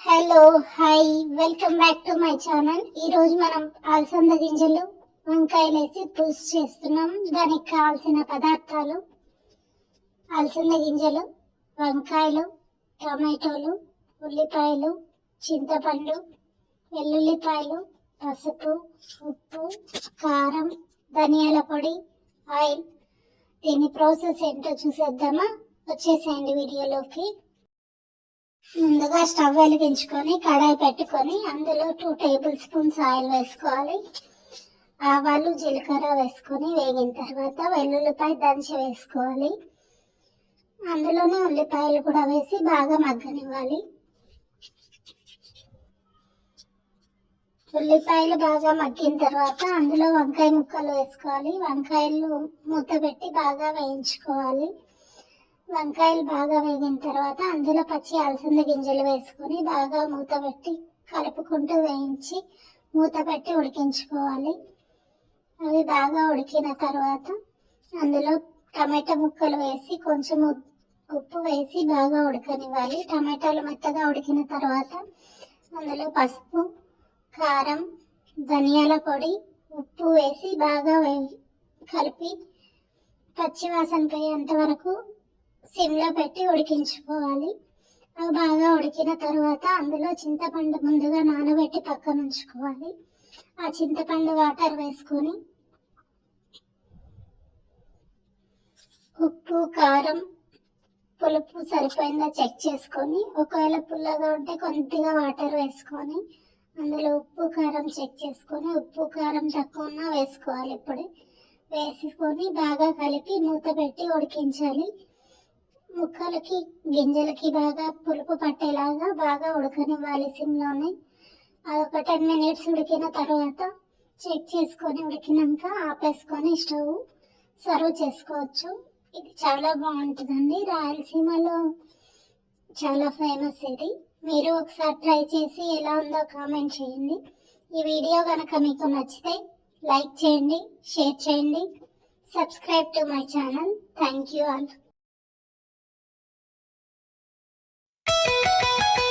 Hello hi welcome back to my channel ఈ రోజు మనం అలసంద గింజలు వంకాయలు వేసి పులుసు చేస్తున్నాం. దానికి కావాల్సిన పదార్థాలు అలసంద గింజలు వంకాయలు టమాటోలు ఉల్లిపాయలు చింతపండు వెల్లుల్లిపాయలు పసుపు ఉప్పు కారం ధనియాల పొడి ఆయిల్. దీని ప్రాసెస్ ఏంటో చూసేద్దామా? వచ్చేసేయండి వీడియోలోకి. ముందుగా స్టవ్ వెలిగించుకొని కడాయి పెట్టుకొని అందులో టూ టేబుల్ స్పూన్స్ ఆయిల్ వేసుకోవాలి. ఆవాలు జీలకర్ర వేసుకొని వేగిన తర్వాత వెల్లుల్లిపాయ దంచి వేసుకోవాలి. అందులోనే ఉల్లిపాయలు కూడా వేసి బాగా మగ్గనివ్వాలి. ఉల్లిపాయలు బాగా మగ్గిన తర్వాత అందులో వంకాయ ముక్కలు వేసుకోవాలి. వంకాయలు మూత పెట్టి బాగా వేయించుకోవాలి. వంకాయలు బాగా వేగిన తర్వాత అందులో పచ్చి అలసంద గింజలు వేసుకొని బాగా మూత పెట్టి కలుపుకుంటూ వేయించి మూత పెట్టి ఉడికించుకోవాలి. అవి బాగా ఉడికిన తర్వాత అందులో టమాటా ముక్కలు వేసి కొంచెం ఉప్పు వేసి బాగా ఉడకనివ్వాలి. టమాటాలు మెత్తగా ఉడికిన తర్వాత అందులో పసుపు కారం ధనియాల పొడి ఉప్పు వేసి బాగా వే కలిపి పచ్చి ఎంతవరకు పోయేంత వరకు సిమ్లో పెట్టి ఉడికించుకోవాలి. అవి బాగా ఉడికిన తర్వాత అందులో చింతపండు ముందుగా నానబెట్టి పక్కన ఉంచుకోవాలి. ఆ చింతపండు వాటర్ వేసుకొని ఉప్పు కారం పులుపు సరిపోయిందా చెక్ చేసుకొని ఒకవేళ పుల్లగా ఉంటే కొద్దిగా వాటర్ వేసుకొని అందులో ఉప్పు కారం చెక్ చేసుకొని ఉప్పు కారం తక్కువ ఉన్నా వేసుకోవాలి ఇప్పుడే. వేసుకొని బాగా కలిపి మూత పెట్టి ఉడికించాలి. ముక్కలకి గింజలకి బాగా పులుపు పట్టేలాగా బాగా ఉడకనివ్వాలి సిమ్లోనే. అది ఒక టెన్ మినిట్స్ ఉడికిన తర్వాత చెక్ చేసుకొని ఉడికినాక ఆపేసుకొని స్టవ్ సర్వ్ చేసుకోవచ్చు. ఇది చాలా బాగుంటుందండి. రాయలసీమలో చాలా ఫేమస్ ఇది. మీరు ఒకసారి ట్రై చేసి ఎలా ఉందో కామెంట్ చేయండి. ఈ వీడియో కనుక మీకు నచ్చితే లైక్ చేయండి షేర్ చేయండి. Subscribe to my channel. Thank you all. Thank you.